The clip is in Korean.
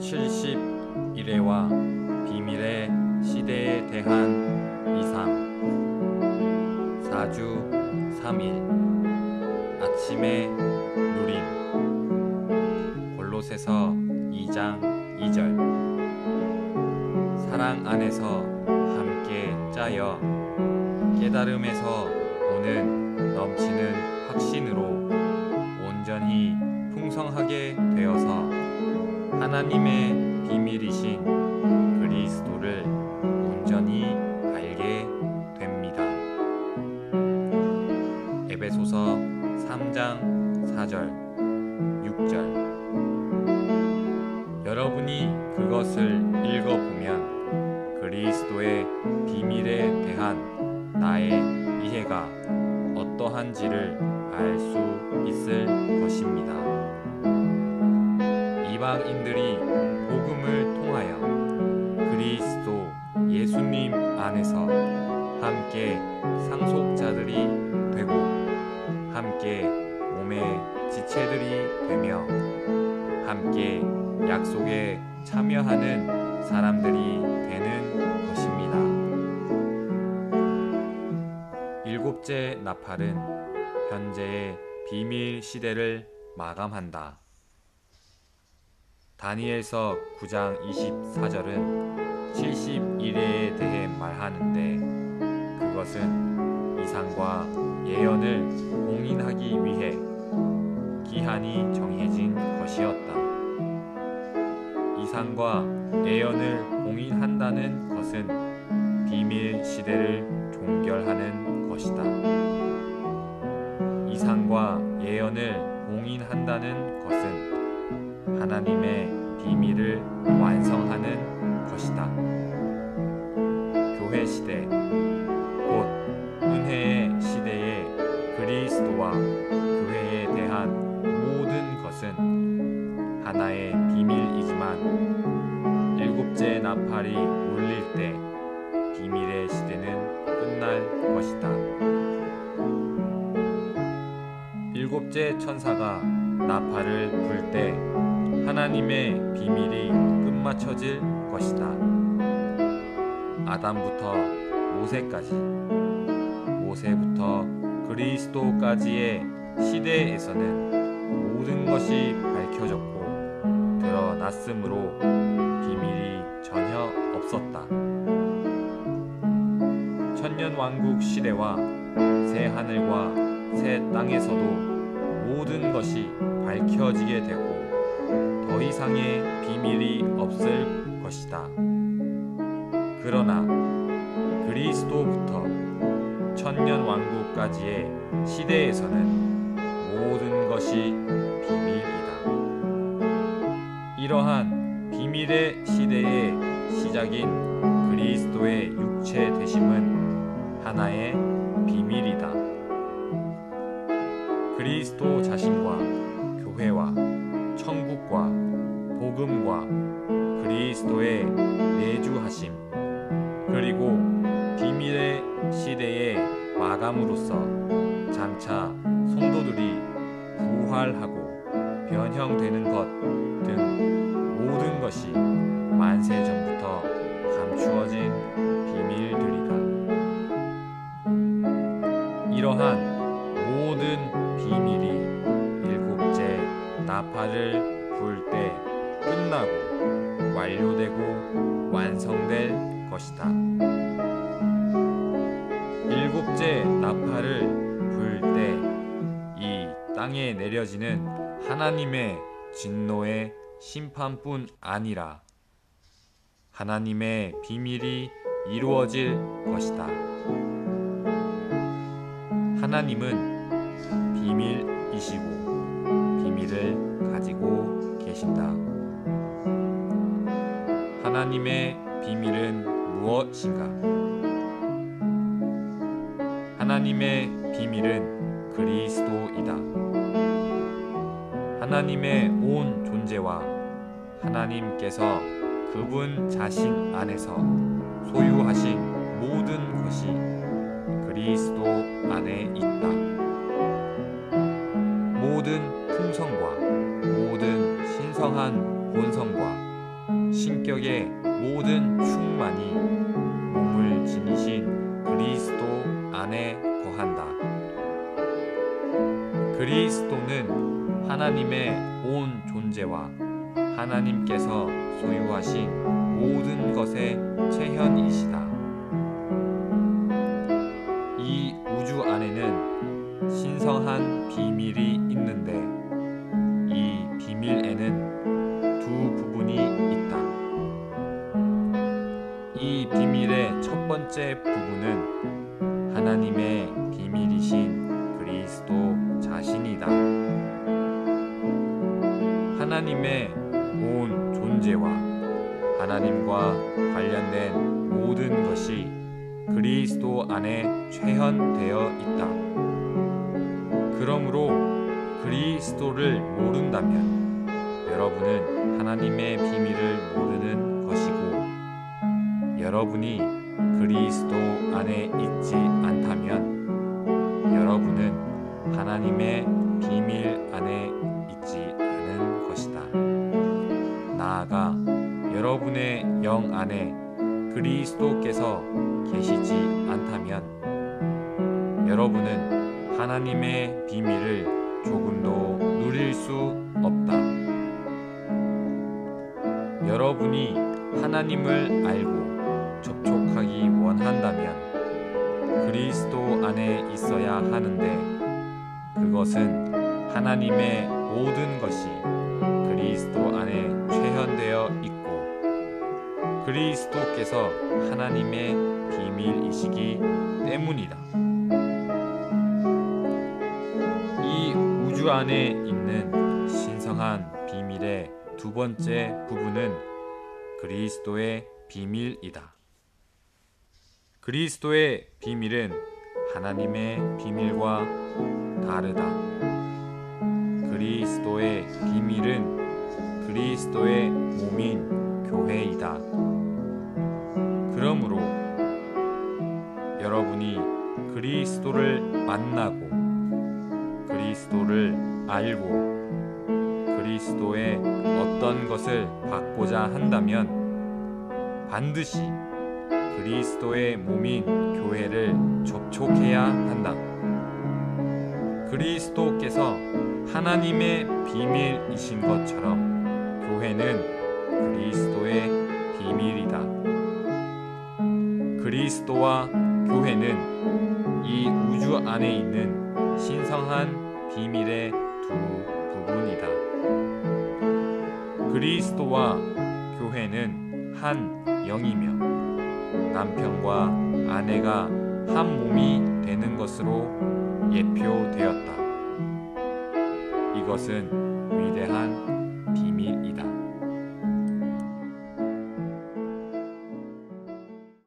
71회와 비밀의 시대에 대한 이상. 4주 3일. 아침의 누림. 골로새서 2장 2절. 사랑 안에서 함께 짜여 깨달음에서 오는 넘치는 확신으로 온전히 풍성하게 되어서 하나님의 비밀이신 그리스도를 온전히 알게 됩니다. 에베소서 3장 4절 6절 여러분이 그것을 읽어보면 그리스도의 비밀에 대한 나의 이해가 어떠한지를 알 수 있을 것입니다. 이방인들이 복음을 통하여 그리스도 예수님 안에서 함께 상속자들이 되고 함께 몸의 지체들이 되며 함께 약속에 참여하는 사람들이 되는 것입니다. 일곱째 나팔은 현재의 비밀 시대를 마감한다. 다니엘서 9장 24절은 71회에 대해 말하는데 그것은 이상과 예언을 공인하기 위해 기한이 정해진 것이었다. 이상과 예언을 공인한다는 것은 비밀 시대를 종결하는 것이다. 이상과 예언을 공인한다는 것은 하나님의 비밀을 완성하는 것이다. 교회 시대, 곧 은혜의 시대에 그리스도와 교회에 대한 모든 것은 하나의 비밀이지만 일곱째 나팔이 울릴 때 비밀의 시대는 끝날 것이다. 일곱째 천사가 나팔을 불때 하나님의 비밀이 끝마쳐질 것이다. 아담부터 모세까지, 모세부터 그리스도까지의 시대에서는 모든 것이 밝혀졌고 드러났으므로 비밀이 전혀 없었다. 천년 왕국 시대와 새 하늘과 새 땅에서도 모든 것이 밝혀지게 되고 더 이상의 비밀이 없을 것이다. 그러나 그리스도부터 천년 왕국까지의 시대에서는 모든 것이 비밀이다. 이러한 비밀의 시대의 시작인 그리스도의 육체 되심은 하나의 비밀이다. 그리스도 자신과 교회와 천국과 복음과 그리스도의 내주하심 그리고 비밀의 시대의 마감으로서 장차 성도들이 부활하고 변형되는 것 등 모든 것이 만세 전부터 감추어진 비밀들이다. 이러한 모든 비밀이 나팔을 불 때 끝나고 완료되고 완성될 것이다. 일곱째 나팔을 불 때 이 땅에 내려지는 하나님의 진노의 심판뿐 아니라 하나님의 비밀이 이루어질 것이다. 하나님은 하나님의 비밀은 무엇인가? 하나님의 비밀은 그리스도이다. 하나님의 온 존재와 하나님께서 그분 자신 안에서 소유하신 모든 것이 그리스도 안에 있다. 모든 풍성과 모든 신성한 본성과 신격의 모든 충만이 몸을 지니신 그리스도 안에 거한다. 그리스도는 하나님의 온 존재와 하나님께서 소유하신 모든 것의 체현이시다. 첫 번째 부분은 하나님의 비밀이신 그리스도 자신이다. 하나님의 온 존재와 하나님과 관련된 모든 것이 그리스도 안에 체현되어 있다. 그러므로 그리스도를 모른다면 여러분은 하나님의 비밀을 모르는 것이고 여러분이 그리스도 안에 있지 않다면 여러분은 하나님의 비밀 안에 있지 않은 것이다. 나아가 여러분의 영 안에 그리스도께서 계시지 않다면 여러분은 하나님의 비밀을 조금도 누릴 수 없다. 여러분이 하나님을 알고 접촉 하기 원한다면 그리스도 안에 있어야 하는데 그것은 하나님의 모든 것이 그리스도 안에 체현되어 있고 그리스도께서 하나님의 비밀이시기 때문이다. 이 우주 안에 있는 신성한 비밀의 두 번째 부분은 그리스도의 비밀이다. 그리스도의 비밀은 하나님의 비밀과 다르다. 그리스도의 비밀은 그리스도의 몸인 교회이다. 그러므로 여러분이 그리스도를 만나고 그리스도를 알고 그리스도의 어떤 것을 받고자 한다면 반드시 그리스도의 몸인 교회를 접촉해야 한다. 그리스도께서 하나님의 비밀이신 것처럼 교회는 그리스도의 비밀이다. 그리스도와 교회는 이 우주 안에 있는 신성한 비밀의 두 부분이다. 그리스도와 교회는 한 영이며 남편과 아내가 한 몸이 되는 것으로 예표되었다. 이것은 위대한